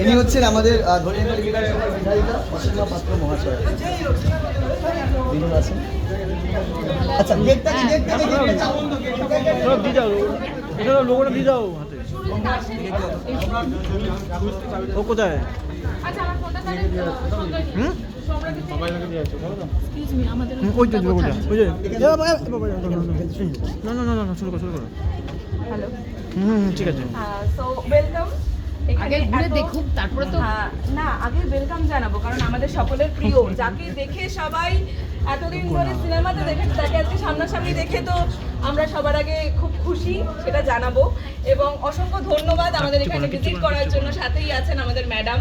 ইনি হচ্ছেন আমাদের বিধানসভার বিধায়িকা অসীমা পাত্র মহাশয়। আছেন? আচ্ছা গেটটা কি গেট গেটটা দিয়ে দাও এটা লোগোটা দিয়ে হাতে। ও কোথায়? বাবা, না না না না না শুরু করো শুরু করো। হ্যালো হুম হুম, ঠিক আছে। সো ওয়েলকাম আগে ঘুরে দেখুক তারপরে তো না আগে ওয়েলকাম জানাব কারণ আমাদের সকলের প্রিয়। যাকে দেখে সবাই এতদিন ধরে সিনেমাতে দেখে তাকে আজকে সামনাসামনি দেখে তো আমরা সবার আগে খুব খুশি সেটা জানাব। এবং অসংখ্য ধন্যবাদ আমাদের এখানে ভিজিট করার জন্য। সাথেই আছেন আমাদের ম্যাডাম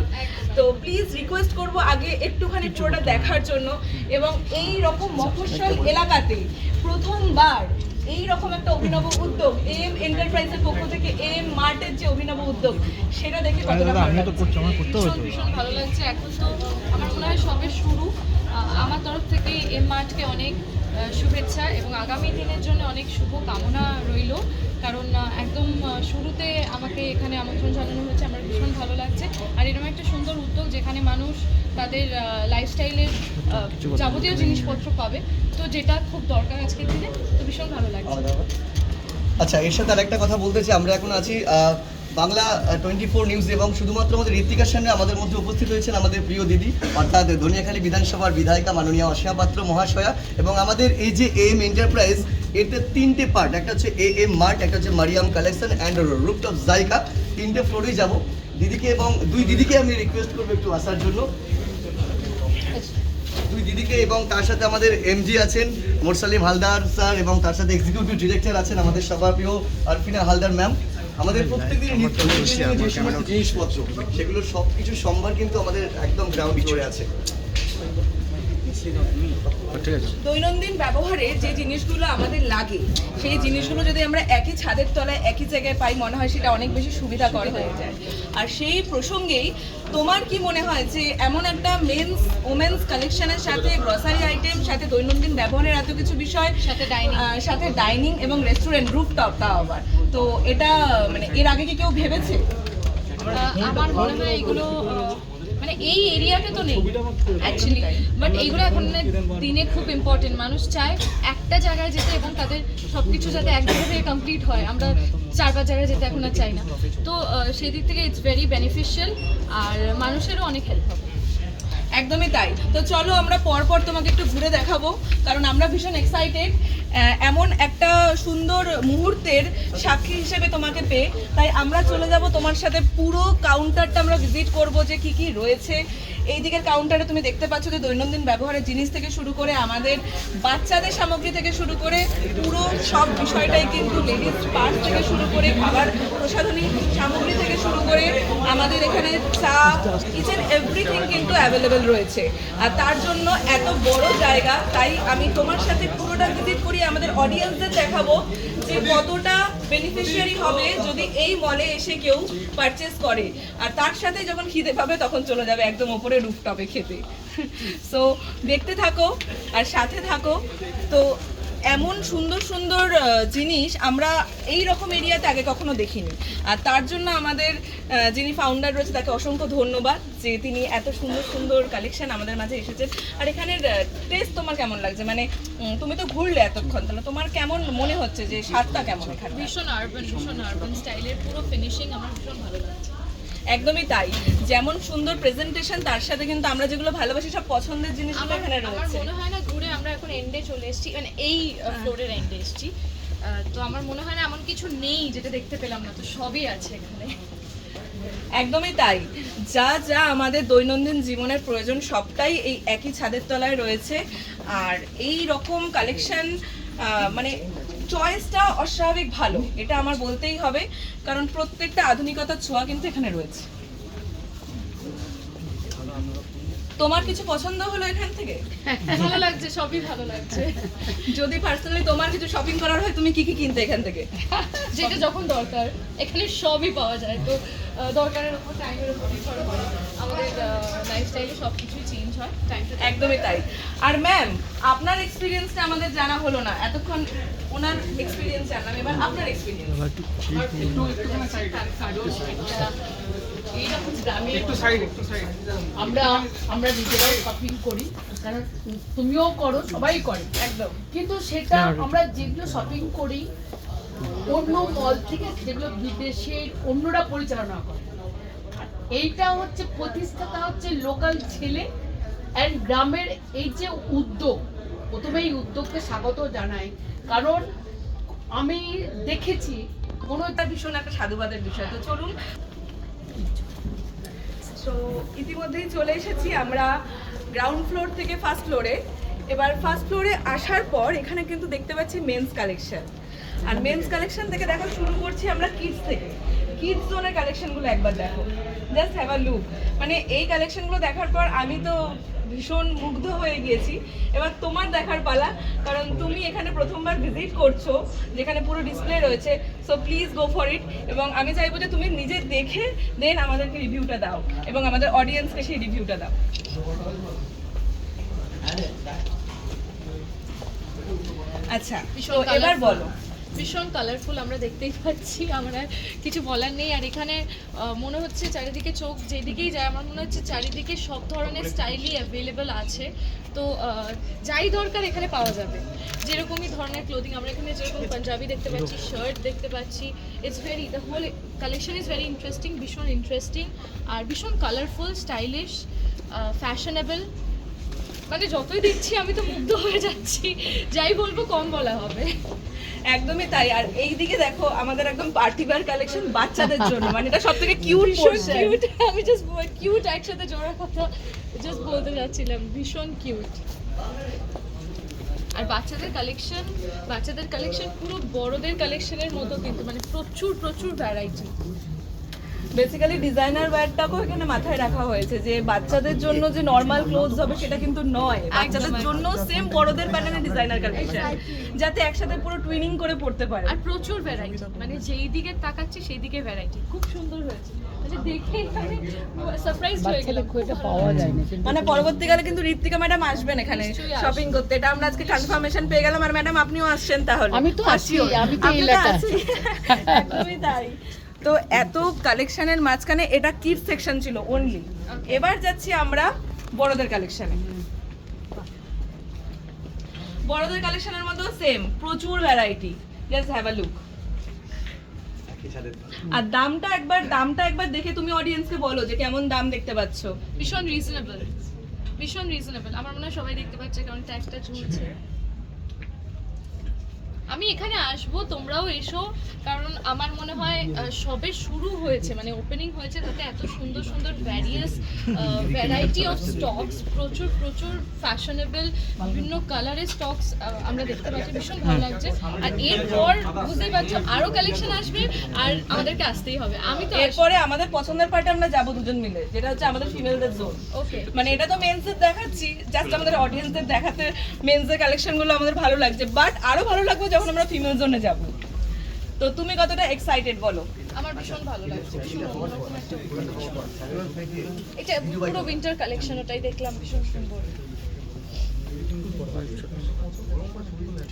তো প্লিজ রিকোয়েস্ট করব আগে একটুখানি পুরোটা দেখার জন্য। এবং এই রকম মফস্বল এলাকাতে প্রথমবার এই রকম একটা অভিনব উদ্যোগ এম এন্টারপ্রাইজের পক্ষ থেকে এম মার্টের যে অভিনব উদ্যোগ সেটা দেখে কতটা ভালো লাগছে। আমার ভীষণ ভীষণ ভালো লাগছে। এখন তো আমার মনে হয় সবে শুরু। আমার তরফ থেকে এম মার্টকে অনেক শুভেচ্ছা এবং আগামী দিনের জন্য অনেক শুভ কামনা রইল। কারণ একদম শুরুতে আমাকে এখানে আমন্ত্রণ জানানো হয়েছে আমার ভীষণ ভালো লাগছে। আর এরকম একটা সুন্দর উদ্যোগ যেখানে মানুষ তাদের লাইফস্টাইলের যাবতীয় জিনিসপত্র পাবে। তো যেটা খুব দরকার আজকের দিনে, তো ভীষণ ভালো লাগছে। আচ্ছা এর সাথে আরেকটা কথা বলতে চাই। আমরা এখন আছি বাংলা টোয়েন্টি ফোর নিউজ এবং শুধুমাত্র আমাদের ঋতিকার সামনে আমাদের মধ্যে উপস্থিত হয়েছেন আমাদের প্রিয় দিদি, অর্থাৎ ধনিয়াখালী বিধানসভার বিধায়িকা মাননীয় অসীমা পাত্র মহাশয়া এবং আমাদের এই যে এম এন্টারপ্রাইজ এতে তিনটে পার্ট একটা হচ্ছে এ এম মার্ট একটা হচ্ছে Mariam collection and rooftop Zaika তিনটে ফ্লোরেই যাব। দিদিকে এবং দুই দিদিকে আমি রিকোয়েস্ট করব একটু আসার জন্য। দুই দিদিকে এবং তার সাথে আমাদের এমজি আছেন মোরসালিম হালদার স্যার এবং তার সাথে এক্সিকিউটিভ ডিরেক্টর আছেন আমাদের সবার প্রিয় আরফিনা হালদার ম্যাম। আমাদের প্রত্যেকদিন নিত্য যে সমস্ত জিনিসপত্র সেগুলো সব কিছু সম্ভার কিন্তু আমাদের একদম গ্রাউন্ড ফ্লোরে আছে। দৈনন্দিন ব্যবহারে যে জিনিসগুলো আমাদের লাগে সেই জিনিসগুলো যদি আমরা একই ছাদের তলায় একই জায়গায় পাই মনে হয় সেটা অনেক বেশি সুবিধাকর হয়ে যায়। আর সেই প্রসঙ্গেই তোমার কি মনে হয় যে এমন একটা মেন্স ওমেন্স কালেকশনের সাথে গ্রসারি আইটেম সাথে দৈনন্দিন ব্যবহারের এত কিছু বিষয় সাথে। আহ, সাথে ডাইনিং এবং রেস্টুরেন্ট রুফটপ তাও আবার। তো এটা মানে এর আগে কি কেউ ভেবেছে? আমার মনে হয় এগুলো মানে এই এরিয়াতে তো নেই অ্যাকচুয়ালি বাট এইগুলো এখন দিনে খুব ইম্পর্টেন্ট মানুষ চায় একটা জায়গায় যেতে এবং তাদের সব কিছু যাতে এক জায়গা কমপ্লিট হয়। আমরা চার পাঁচ জায়গায় যেতে এখন আর চাই না। তো সেই দিক থেকে ইটস ভেরি বেনিফিশিয়াল আর মানুষেরও অনেক হেল্প হবে। একদমই তাই। তো চলো আমরা পরপর তোমাকে একটু ঘুরে দেখাবো, কারণ আমরা ভীষণ এক্সাইটেড এমন একটা সুন্দর মুহূর্তের সাক্ষী হিসেবে তোমাকে পেয়ে। তাই আমরা চলে যাব তোমার সাথে পুরো কাউন্টারটা আমরা ভিজিট করব যে কি কি রয়েছে। এই দিকের কাউন্টারে তুমি দেখতে পাচ্ছ যে দৈনন্দিন ব্যবহারের জিনিস থেকে শুরু করে আমাদের বাচ্চাদের সামগ্রী থেকে শুরু করে পুরো সব বিষয়টাই কিন্তু লেডিস পার্স থেকে শুরু করে খাবার প্রসাধনী সামগ্রী থেকে শুরু করে আমাদের এখানে চা অ্যান্ড এভরিথিং কিন্তু অ্যাভেলেবেল রয়েছে। আর তার জন্য এত বড় জায়গা, তাই আমি তোমার সাথে পুরোটা ভিজিট করি আমাদের অডিয়েন্সদের দেখাবো যে বেনিফিশিয়ারি হবে যদি এই মলে এসে কেউ পারচেস করে। আর তার সাথে যখন খিদে পাবে, তখন চলে যাবে একদম ওপরে রুফটপে খেতে। সো দেখতে থাকো আর সাথে থাকো। তো এমন সুন্দর সুন্দর জিনিস আমরা এই রকম এরিয়াতে আগে কখনো দেখিনি। আর তার জন্য আমাদের যিনি ফাউন্ডার রয়েছে তাকে অসংখ্য ধন্যবাদ যে তিনি এত সুন্দর সুন্দর কালেকশন আমাদের মাঝে এসেছেন আর এখানের টেস্ট তোমার কেমন লাগছে? মানে তুমি তো ঘুরলে এতক্ষণ, তাহলে তোমার কেমন মনে হচ্ছে যে স্বাদটা কেমন এখানে ভীষণ আরবান ভীষণ আরবান স্টাইলের পুরো ফিনিশিং আমার ভীষণ ভালো লাগছে। একদমই তাই। যেমন সুন্দর প্রেজেন্টেশন তার সাথে কিন্তু আমরা যেগুলো ভালোবাসি সব পছন্দের জিনিসগুলো আমার এখানে আমার রয়েছে। মনে হয় না ঘুরে আমরা এখন এন্ডে চলে এসেছি মানে এই ফ্লোরের এন্ডে এসেছি। তো আমার মনে হয় না এমন কিছু নেই যেটা দেখতে পেলাম না তো সবই আছে এখানে। একদমই তাই। যা যা আমাদের দৈনন্দিন জীবনের প্রয়োজন সবটাই এই একই ছাদের তলায় রয়েছে। আর এই রকম কালেকশন মানে চয়েসটা অস্বাভাবিক ভালো এটা আমার বলতেই হবে কারণ প্রত্যেকটা আধুনিকতার ছোঁয়া কিন্তু এখানে রয়েছে। তোমার কিছু পছন্দ হলো এখান থেকে? ভালো লাগছে সবই ভালো লাগছে। যদি পার্সোনালি তোমার কিছু শপিং করার হয় তুমি কি কি কিনতে এখান থেকে? যেটা যখন দরকার এখানে সবই পাওয়া যায়। তো দরকারের উপর টাইমের উপর নির্ভর করে আমাদের লাইফস্টাইলে সব কিছুই চেঞ্জ হয় একদমই তাই। আর ম্যাম আপনার এক্সপিরিয়েন্সটা আমাদের জানা হলো না। এতক্ষণ ওনার এক্সপিরিয়েন্স জানলাম এবার আপনার এক্সপিরিয়েন্স এইরকম গ্রামে আমরা আমরা নিজেরাও শপিং করি। কারণ তুমিও করো সবাই করে। একদম। কিন্তু সেটা আমরা যেগুলো শপিং করি অন্য মল থেকে যেগুলো বিদেশের অন্যরা পরিচালনা করে। এইটা হচ্ছে প্রতিষ্ঠাতা হচ্ছে লোকাল ছেলে অ্যান্ড গ্রামের এই যে উদ্যোগ, প্রথমে এই উদ্যোগকে স্বাগত জানাই। কারণ আমি দেখেছি, কোনো এটা ভীষণ একটা সাধুবাদের বিষয়। তো চলুন। তো ইতিমধ্যেই চলে এসেছি আমরা গ্রাউন্ড ফ্লোর থেকে ফার্স্ট ফ্লোরে এবার ফার্স্ট ফ্লোরে আসার পর এখানে কিন্তু দেখতে পাচ্ছি মেন্স কালেকশন আর মেন্স কালেকশন থেকে দেখা, শুরু করছি আমরা কিডস থেকে। কিডস জোনের কালেকশনগুলো একবার দেখো। জাস্ট হ্যাভ আ লুক মানে এই কালেকশনগুলো দেখার পর আমি তো ভীষণ মুগ্ধ হয়ে গিয়েছি। এবার তোমার দেখার পালা কারণ তুমি এখানে প্রথমবার ভিজিট করছ যেখানে পুরো ডিসপ্লে রয়েছে। So please go for it এবং আমি চাইব যে তুমি নিজে দেখে দেন আমাদেরকে রিভিউটা দাও এবং আমাদের অডিয়েন্সকে সেই রিভিউটা দাও। আচ্ছা এবার বলো। ভীষণ কালারফুল আমরা দেখতেই পাচ্ছি, আমার কিছু বলার নেই। আর এখানে মনে হচ্ছে চারিদিকে চোখ যেদিকেই যায়, আমার মনে হচ্ছে চারিদিকে সব ধরনের স্টাইলই অ্যাভেলেবেল আছে। তো যাই দরকার এখানে পাওয়া যাবে। যেরকমই ধরনের ক্লোদিং আমরা এখানে যেরকম পাঞ্জাবি দেখতে পাচ্ছি শার্ট দেখতে পাচ্ছি it's very the whole collection is very interesting ভীষণ ইন্টারেস্টিং আর ভীষণ কালারফুল স্টাইলিশ ফ্যাশনেবল মানে যতই দেখছি, আমি তো মুগ্ধ হয়ে যাচ্ছি। যাই বলব, কম বলা হবে। একদমই তাই। আর এইদিকে দেখো আমাদের একদম পার্টি ওয়্যার কালেকশন বাচ্চাদের জন্য। মানে এটা সবথেকে কিউট পোর্শন কিউট আমি জাস্ট কিউট একসাথে জোড়া কথা জাস্ট বলতে যাচ্ছিলাম। ভীষণ কিউট আর বাচ্চাদের কালেকশন বাচ্চাদের কালেকশন পুরো বড়দের কালেকশনের মতো কিন্তু মানে প্রচুর প্রচুর ভ্যারাইটি বেসিক্যালি ডিজাইনার ওয়্যারটাকেও এখানে মাথায় রাখা হয়েছে যে বাচ্চাদের জন্য যে নর্মাল ক্লোথস হবে সেটা কিন্তু নয়। বাচ্চাদের। জন্য সেম বড়দের প্যাটার্নে ডিজাইনার কালেকশন যাতে একসাথে পুরো টুইনিং করে পড়তে পারে। আর প্রচুর ভ্যারাইটি মানে যেই দিকে তাকাচ্ছি সেই দিকে ভ্যারাইটি খুব সুন্দর হয়েছে। মানে দেখে মানে সারপ্রাইজ হয়ে গেলাম। পাওয়া যায় মানে পরবর্তীকালে কিন্তু ঋত্বিকা ম্যাডাম আসবেন এখানে শপিং করতে। এটা আমরা আজকে কনফার্মেশন পেয়ে গেলাম। আর ম্যাডাম আপনিও আসছেন তাহলে। আমি তো আছি, আমি তো তাই। তো এত কালেকশনের মাঝখানে এটা কিড সেকশন ছিল অনলি এবার যাচ্ছি আমরা বড়দের কালেকশনে বড়দের কালেকশনের মধ্যেও সেম প্রচুর variety just have a look আর দামটা একবার দামটা একবার দেখে তুমি অডিয়েন্সকে বলো যে কেমন দাম দেখতে পাচ্ছো। ভীষণ রিজনেবল ভীষণ রিজনেবল আমার মনে হয় সবাই দেখতে পাচ্ছে কারণ ট্যাক্সটা ঝুলছে আমি এখানে আসব তোমরাও এসো। কারণ আমার মনে হয় সবে শুরু হয়েছে মানে ওপেনিং হয়েছে তাতে এত সুন্দর সুন্দর ভ্যারিয়াস ভ্যারাইটি অফ স্টকস প্রচুর প্রচুর ফ্যাশনেবল বিভিন্ন কালারের স্টকস আমরা দেখতে পাচ্ছি ভীষণ ভালো লাগছে। আর এরপর বুঝতেই পারছ আরও কালেকশন আসবে আর আমাদেরকে আসতেই হবে। আমি তো এরপরে আমাদের পছন্দের পার্টে আমরা যাব দুজন মিলে যেটা হচ্ছে আমাদের ফিমেলদের জোন ওকে মানে এটা তো মেন্সদের দেখাচ্ছি জাস্ট আমাদের অডিয়েন্সদের দেখাতে মেন্সদের কালেকশনগুলো আমাদের ভালো লাগছে বাট আরও ভালো লাগবে যখন আমরা ফিমেল জোনে যাব। তো তুমি কতটা এক্সাইটেড বলো? আমার ভীষণ ভালো লাগছে। ভীষণ অন্যরকম একটা এটা পুরো উইন্টার কালেকশন ওটাই দেখলাম ভীষণ সুন্দর।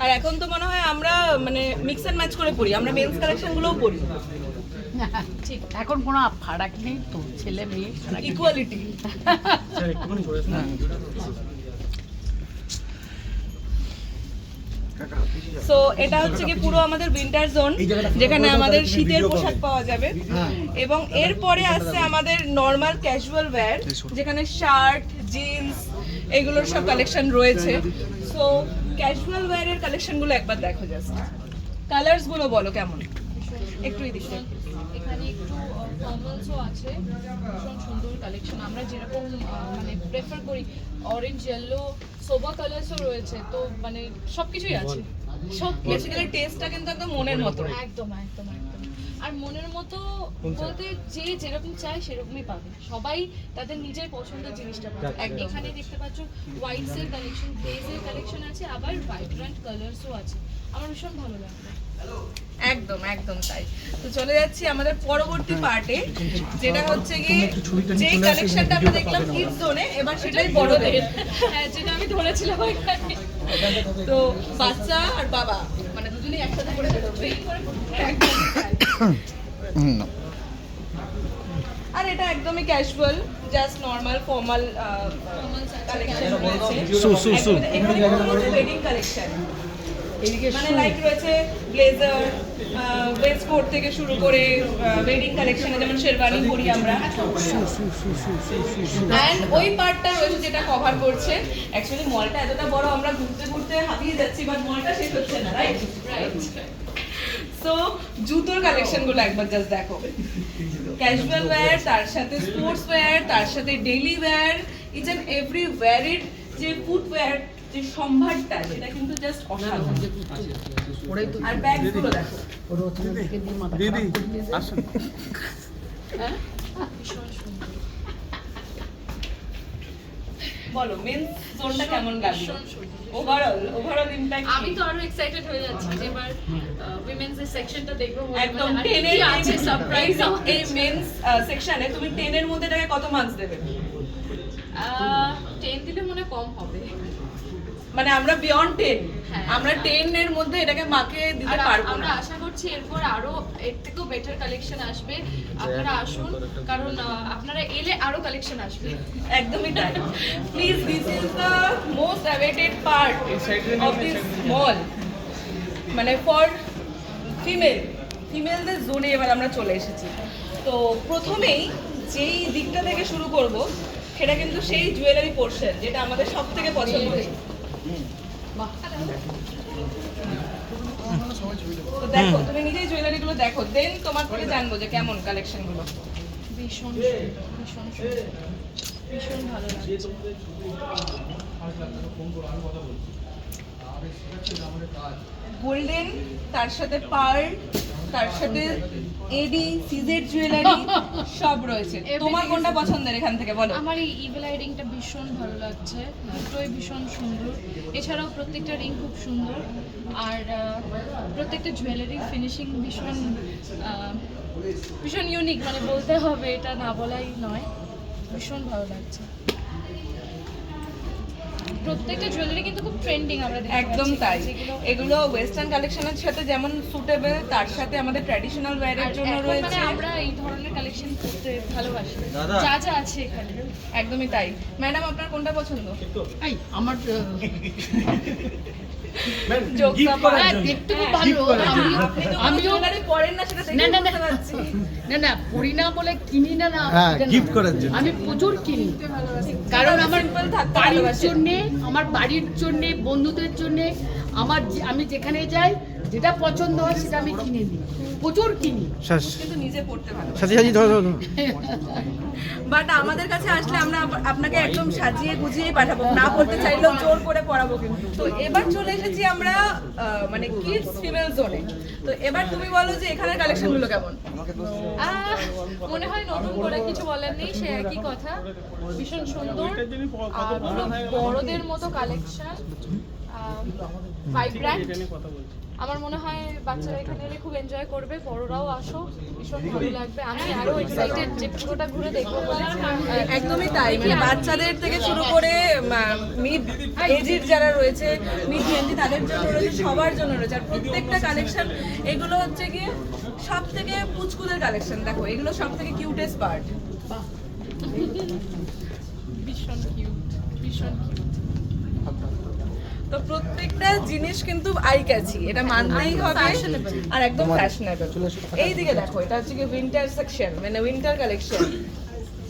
আর এখন তো মনে হয় আমরা মানে মিক্স অ্যান্ড ম্যাচ করে পড়ি। আমরা মেন্স কালেকশনগুলোও পড়ি। ঠিক এখন কোনো ফারাক নেই তো ছেলে মেয়ে। ইকুয়ালিটি সো এটা হচ্ছে কি পুরো আমাদের উইন্টার জোন যেখানে আমাদের শীতের পোশাক পাওয়া যাবে। এবং এরপরে আসছে আমাদের নর্মাল ক্যাজুয়াল ওয়্যার যেখানে শার্ট জিন্স এগুলোর সব কালেকশন রয়েছে। সো ক্যাজুয়াল ওয়্যারের কালেকশনগুলো একবার দেখো জাস্ট কালার্সগুলো বলো কেমন? একটু এদিকে এখানে একটু ফর্মালসও আছে। ভীষণ সুন্দর কালেকশন আমরা যেরকম মানে প্রেফার করি অরেঞ্জ ইয়েলো সোবা কালার্সও রয়েছে। তো মানে সব কিছুই আছে। সব বেসিক্যালি টেস্টটা কিন্তু একদম মনের মতো। একদম একদম একদম। আর মনের মতো বলতে যে যেরকম চায় সেরকমই পাবে। সবাই তাদের নিজের পছন্দের জিনিসটা পাবে। এখানে দেখতে পাচ্ছ হোয়াইটস এর কালেকশন গ্রেজ এর কালেকশন আছে আবার ভাইব্রেন্ট কালার্সও আছে। আমার ভীষণ ভালো লাগবে একদম একদম তাই। তো চলে যাচ্ছি আমাদের পরবর্তী পার্টে যেটা হচ্ছে কি যে কালেকশনটা আমরা দেখলাম কিডস জোনে এবার সেটাই বড়দের। হ্যাঁ যেটা আমি ধরেছিলাম ওইখানে। তো বাচ্চা আর বাবা মানে দুজনেই একসাথে করে আর এটা একদমই casual just normal formal collection রয়েছে। সু সু সু। এখানে কিন্তু ওয়েডিং কালেকশন মানে লাইক রয়েছে ব্লেজার ওয়েস্ট কোট থেকে শুরু করে ওয়েডিং কালেকশনে যেমন শেরওয়ানি পরি আমরা। অ্যান্ড ওই পার্টটা রয়েছে যেটা কভার করছে। অ্যাকচুয়ালি মলটা এতটা বড় আমরা ঘুরতে ঘুরতে হাঁপিয়ে যাচ্ছি বাট মলটা শেষ হচ্ছে না রাইট রাইট সো জুতোর কালেকশনগুলো একবার জাস্ট দেখো। ক্যাজুয়াল ওয়্যার তার সাথে স্পোর্টস ওয়্যার তার সাথে daily wear each and every ওয়্যারের যে ফুটওয়্যার যে সম্ভারটা সেটা কিন্তু জাস্ট অসাধারণ। আর ব্যাগগুলো দেখো। দিদি আসুন। বলো মেন জোনটা কেমন লাগল? ওভারঅল ওভারঅল ইমপ্যাক্ট আমি তো আরও এক্সাইটেড হয়ে যাচ্ছি যে এবার উইমেন্স এর সেকশনটা দেখব একদম আর কি 10 এর আছে সারপ্রাইজ এই মেন্স সেকশনে তুমি 10 এর মধ্যে এটাকে কত মার্কস দেবে? টেন দিলে মনে কম হবে। মানে আমরা বিয়ন্ড 10 হ্যাঁ। আমরা টেন এর মধ্যে এটাকে মাকে দিতে পারব আমরা না। আশা করছি এরপর আরও এর থেকেও বেটার কালেকশন আসবে। আপনারা আসুন কারণ আপনারা এলে আরও কালেকশন আসবে। একদমই তাই। Please this is the most awaited part of this mall মানে ফর ফিমেল ফিমেলদের জোনে এবার আমরা চলে এসেছি। তো প্রথমেই যেই দিকটা থেকে শুরু করব সেটা কিন্তু সেই জুয়েলারি পোর্শন যেটা আমাদের সব থেকে পছন্দের তো দেখো তুমি নিজেই জুয়েলারিগুলো দেখো দেন তোমার থেকে জানব যে কেমন কালেকশনগুলো ভীষণ ভীষণ ভীষণ ভালো লাগছে। গোল্ডেন তার সাথে পার্ল তার সাথে এডি সিজেড জুয়েলারি সব রয়েছে। তোমার কোনটা পছন্দের এখান থেকে বলো? আমার এই ইভেল রিংটা ভীষণ ভালো লাগছে। দুটোই ভীষণ সুন্দর। এছাড়াও প্রত্যেকটা রিং খুব সুন্দর। আর প্রত্যেকটা জুয়েলারি ফিনিশিং ভীষণ ভীষণ ইউনিক মানে বলতে হবে এটা না বলাই নয়। ভীষণ ভালো লাগছে। প্রত্যেকটা জুয়েলারি কিন্তু খুব ট্রেন্ডিং আমরা একদম তাই। এগুলো ওয়েস্টার্ন কালেকশনের সাথে যেমন সুটেবল তার সাথে আমাদের ট্র্যাডিশনাল ওয়্যারের জন্য রয়েছে। মানে আমরা এই ধরনের কালেকশন করতে ভালোবাসি। যা যা আছে এখানে। একদমই তাই। ম্যাডাম আপনার কোনটা পছন্দ? এই আমার আমি আমিও জুয়েলারি না না, দেখে না, না। বুঝতে পারছি। না না পড়ি না বলে কিনি না না হ্যাঁ, এটা না। gift করার জন্য। আমি প্রচুর কিনি। কারণ আমার বাড়ির জন্য আমার বাড়ির জন্যে বন্ধুদের জন্যে আমার আমি যেখানে যাই যেটা পছন্দ হয় সেটা আমি কিনে নিই। প্রচুর কিনি। কিন্তু নিজে পড়তে ভালো সাথে সাথে ধরো ধরো বাট আমাদের কাছে আসলে আমরা আপনাকে একদম সাজিয়ে গুজিয়ে পাঠাবো। না পড়তে চাইলেও জোর করে পড়াবো কিন্তু। তো এবার চলে এসেছি আমরা মানে কিডস ফিমেল জোনে তো এবার তুমি বলো যে এখানের কালেকশনগুলো কেমন? আহ, মনে হয় নতুন করে কিছু বলার নেই সে একই কথা। ভীষণ সুন্দর। আর বড়দের মতো কালেকশন ভাইব্র্যান্ট আমার মনে হয় বাচ্চারা এখানে এলে খুব এনজয় করবে বড়রাও আসো ভীষণ ভালো লাগবে। আমি আরও এক্সাইটেড যে পুরোটা ঘুরে দেখব। একদমই তাই মানে বাচ্চাদের থেকে শুরু করে মিড এজির যারা রয়েছে মিড টোয়েন্টি তাদের জন্য রয়েছে সবার জন্য রয়েছে। আর প্রত্যেকটা কালেকশন এগুলো হচ্ছে গিয়ে সব থেকে পুচকুদের কালেকশন দেখো এগুলো সব থেকে কিউটেস্ট পার্ট ভীষণ কিউট ভীষণ কিউট তো প্রত্যেকটা জিনিস কিন্তু আই ক্যাচি এটা মানতেই হবে আর একদম ফ্যাশনেবল এই দিকে দেখো এটা হচ্ছে কি উইন্টার সেকশন মানে উইন্টার কালেকশন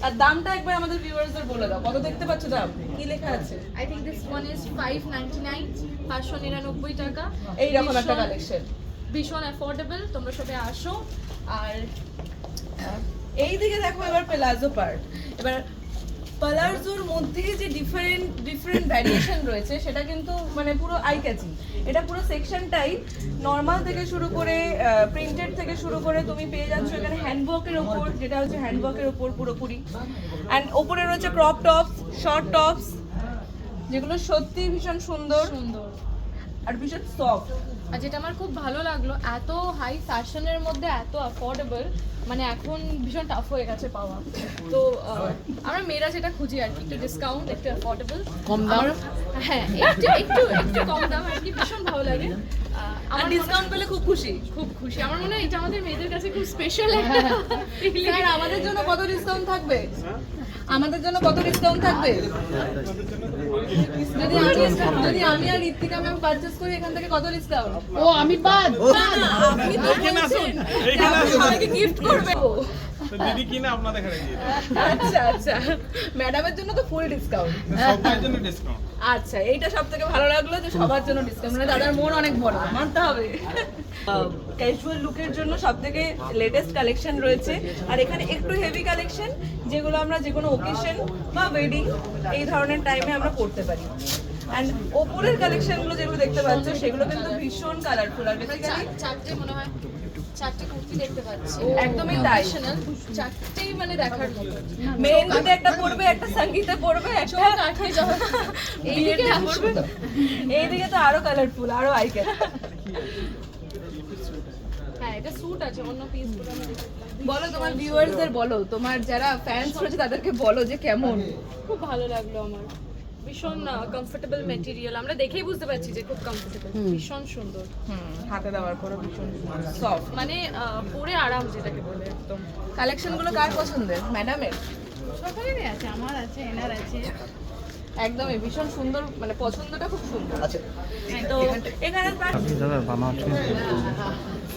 আর দামটা একবার আমাদের ভিউয়ার্সদের বলে দাও কত দেখতে পাচ্ছ দাম কি লেখা আছে? I think this one is five ninety nine পাঁচশো নিরানব্বই টাকা। এইরকম একটা কালেকশন ভীষণ অ্যাফোর্ডেবল তোমরা সবাই আসো। আর এই দিকে দেখো এবার প্লাজো পার্ট এবার পালারজোর মধ্যে যে ডিফারেন্ট ডিফারেন্ট ভ্যারিয়েশন রয়েছে সেটা কিন্তু মানে পুরো আই ক্যাচিং এটা পুরো সেকশনটাই নর্মাল থেকে শুরু করে প্রিন্টেড থেকে শুরু করে তুমি পেয়ে যাচ্ছ এখানে হ্যান্ডওয়ার্কের ওপর যেটা হচ্ছে হ্যান্ডওয়ার্কের ওপর পুরোপুরি। অ্যান্ড ওপরে রয়েছে ক্রপ টপস শর্ট টপস যেগুলো সত্যি ভীষণ সুন্দর। সুন্দর। আর ভীষণ সফট আর যেটা আমার খুব ভালো লাগল এত হাই ফ্যাশনের মধ্যে এত অ্যাফোর্ডেবল মানে এখন ভীষণ টাফ হয়ে গেছে পাওয়া। তো আমরা মেয়েরা যেটা খুঁজি আর কি একটু ডিসকাউন্ট একটু অ্যাফোর্ডেবল কম দাম? হ্যাঁ একটু একটু একটু কম দাম আর কি ভীষণ ভালো লাগে। আর আমার ডিসকাউন্ট পেলে খুব খুশি। খুব খুশি। আমার মনে হয় এটা আমাদের মেয়েদের কাছে খুব স্পেশাল একটা feeling। আমাদের জন্য কত ডিসকাউন্ট থাকবে? আমাদের জন্য কত ডিসকাউন্ট থাকবে? যদি আমি যদি আমি আর ঋত্বিকা ম্যাম পারচেজ করি এখান থেকে কত ডিসকাউন্ট ও আমি বাদ। না না আপনি তো আপনি সবাইকে গিফট করবে দিদি কিনে আপনাদের এখানে দিয়ে আচ্ছা আচ্ছা। ম্যাডামের জন্য তো ফুল ডিসকাউন্ট সবার জন্য ডিসকাউন্ট আচ্ছা এইটা সব থেকে ভালো লাগল যে সবার জন্য ডিসকাউন্ট মানে দাদার মন অনেক বড় মানতে হবে। ক্যাজুয়াল লুকের জন্য সব থেকে লেটেস্ট কালেকশন রয়েছে। আর এখানে একটু হেভি কালেকশন যেগুলো আমরা যে কোনো ওকেশন বা ওয়েডিং এই ধরনের টাইমে আমরা পড়তে পারি। অ্যান্ড ওপরের কালেকশনগুলো যেগুলো দেখতে পাচ্ছ সেগুলো কিন্তু ভীষণ কালারফুল আর বেসিক্যালি চারটে মনে হয়। চারটে কুর্তি দেখতে পাচ্ছি। একদমই তাই। চারটেই মানে দেখার মতো। মেহেন্দিতে একটা পড়বে একটা সঙ্গীতে পড়বে একটা কাঠে যখন এইদিকে পড়বে এইদিকে তো আরও কালারফুল আরও হ্যাঁ এটা স্যুট আছে অন্য দেখতে বলো তোমার ভিউয়ার্সদের বলো তোমার যারা ফ্যান্স রয়েছে তাদেরকে বলো যে কেমন। খুব ভালো লাগল আমার। ভীষণ কমফোর্টেবল মেটেরিয়াল আমরা দেখেই বুঝতে পারছি যে খুব কমফোর্টেবল ভীষণ সুন্দর। হুম হাতে দেওয়ার পরে ভীষণ সফট মানে আহ, পরে আরাম যেটাকে বলে একদম। কালেকশনগুলো কার পছন্দের? ম্যাডামের সকলেরই আছে আমার আছে এনার আছে। একদমই ভীষণ সুন্দর মানে পছন্দটা খুব সুন্দর। আচ্ছা তো এখানে দাদা বাবা হচ্ছে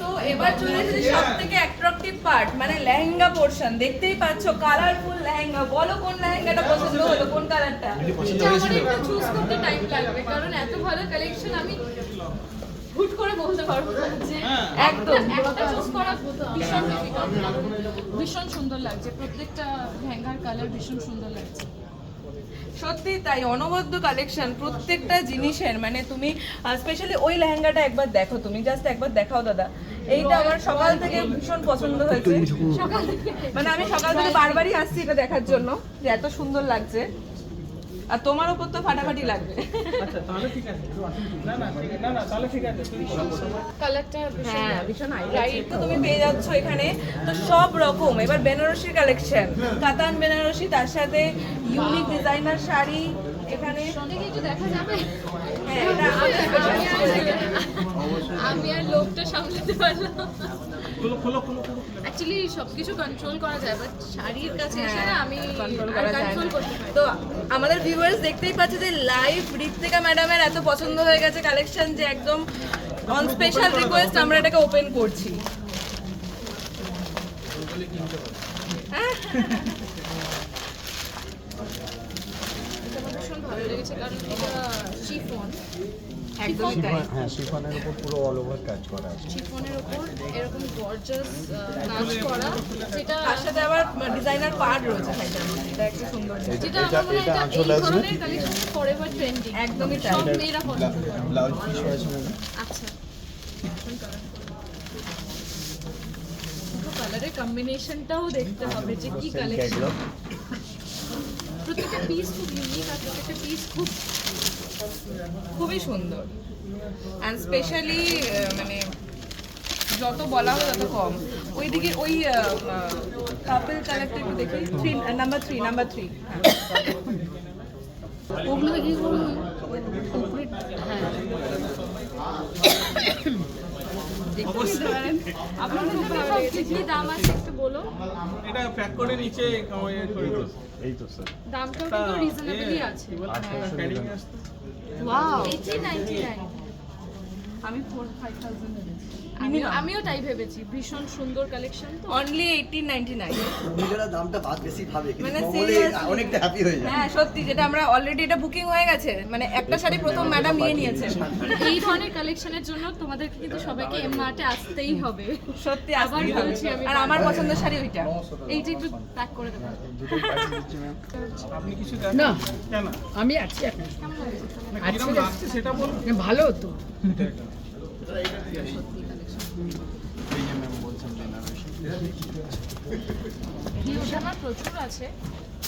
তো এবার চলে এসেছে সব থেকে অ্যাট্রাকটিভ পার্ট মানে লেহেঙ্গা পোর্শন দেখতেই পাচ্ছ কালারফুল লেহেঙ্গা। বলো কোন লেহেঙ্গাটা পছন্দ হলো কোন কালারটা আমার একটু চুজ করতে টাইম লাগবে কারণ এত ভালো কালেকশন আমি হুট করে বলতে পারব যে একদম। একটা চুজ করা ভীষণ ডিফিকাল্ট ভীষণ সুন্দর লাগছে। প্রত্যেকটা লেহেঙ্গার কালার ভীষণ সুন্দর লাগছে। সত্যি তাই অনবদ্য কালেকশন প্রত্যেকটা জিনিসের মানে তুমি স্পেশালি ওই লেহেঙ্গাটা একবার দেখো তুমি জাস্ট একবার দেখাও দাদা। এইটা আমার সকাল থেকে ভীষণ পছন্দ হয়েছে। সকাল থেকে মানে আমি সকাল থেকে বারবারই আসছি এটা দেখার জন্য যে এত সুন্দর লাগছে। আর তোমার উপর তো ফাটাফাটি লাগবে। আচ্ছা তাহলে ঠিক আছে না না না না তাহলে ঠিক আছে তুমি কালারটা হ্যাঁ ভীষণ হাইলাইট তো তুমি পেয়ে যাচ্ছ এখানে। তো সব রকম। এবার বেনারসির কালেকশন কাতান বেনারসি তার সাথে ইউনিক ডিজাইনার শাড়ি এখানে দেখা যাবে? হ্যাঁ এটা আমি আর- লোকটা সামলাতে পারলাম অ্যাকচুয়ালি সবকিছু কন্ট্রোল করা যায় বাট শাড়ির কাছে এসে না আমি কন্ট্রোল। করতে পারি তো আমাদের ভিউয়ার্স দেখতেই পাচ্ছে যে লাইভ ঋত্বিকা ম্যাডামের এত পছন্দ হয়ে গেছে কালেকশন যে একদম অন স্পেশাল রিকোয়েস্ট আমরা এটাকে ওপেন করছি। এটা ভীষণ ভালো লেগেছে কারণ এটা একদমই তাই। হ্যাঁ শিফনের উপর পুরো অল ওভার কাজ করা আছে। শিফনের উপর এরকম গর্জাস কাজ করা। যেটা তার সাথে আবার ডিজাইনার পার্ট রয়েছে এটা একটা সুন্দর যেটা এটা- আমার এটা এটা আঁচল আসবে। ফরএভার ট্রেন্ডিং একদমই তাই। সব মেয়েরা ব্লাউজ পিস আছে আচ্ছা। কালারের কম্বিনেশনটাও দেখতে হবে যে কি কালেকশন প্রত্যেকটা পিস খুব ইউনিক আর প্রত্যেকটা পিস খুব খুবই সুন্দর। অ্যান্ড স্পেশালি মানে যত বলা হয় তত কম। ওইদিকে ওই কাপেল কালেক্ট একটু দেখি। Three number three number three ওগুলো কি করব হ্যাঁ। লেগেছে কি দাম আছে একটু বলো? এটা প্যাক করে নিচে। এই তো স্যার দামটাও কিন্তু রিজনেবলই আছে। ওয়াও নাইনটি নাইন আমি ফোর ফাইভ থাউজেন্ড আমিও আমিও তাই ভেবেছি। ভীষণ সুন্দর কালেকশন তো। অনলি এইটিন নাইনটি নাইন নিজেরা দামটা বাদ বেশি ভাবে মানে অনেকটা হ্যাপি হয়ে যায় হ্যাঁ সত্যি যেটা আমরা অলরেডি এটা বুকিং হয়ে গেছে। মানে একটা শাড়ি প্রথম ম্যাডাম নিয়ে নিয়েছেন এই ধরনের কালেকশনের জন্য তোমাদেরকে কিন্তু সবাইকে এম মার্টে আসতেই হবে। সত্যি আবার বলছি আমি আর আমার পছন্দের শাড়ি ওইটা। এইটা একটু প্যাক করে দেবো। ম্যাম আপনি কিছু না কেন আমি আছি সেটা বলুন। ভালো তো। এই যে ম্যাম বলছেন বেনারসি হিউজ আমার প্রচুর আছে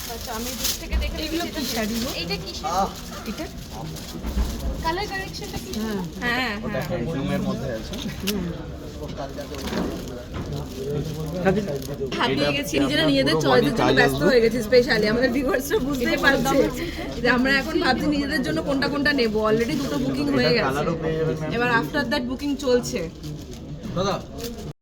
বাট আমি দূর থেকে দেখে এগুলো কি শাড়ি গো? এইটা কি আহ। এটা? কালার কারেকশনটা কি? হ্যাঁ। হ্যাঁ ওটা হ্যান্ডলুমের মধ্যে আছে। হাঁপিয়ে গেছি নিজেরা নিজেদের চয়েসের জন্য ব্যস্ত হয়ে গেছি স্পেশালি আমাদের ভিউয়ার্সরা বুঝতেই পারছে। যে আমরা এখন ভাবছি নিজেদের জন্য কোনটা কোনটা নেব। অলরেডি দুটো বুকিং হয়ে গেছে। এবার আফটার দ্যাট বুকিং চলছে। দাদা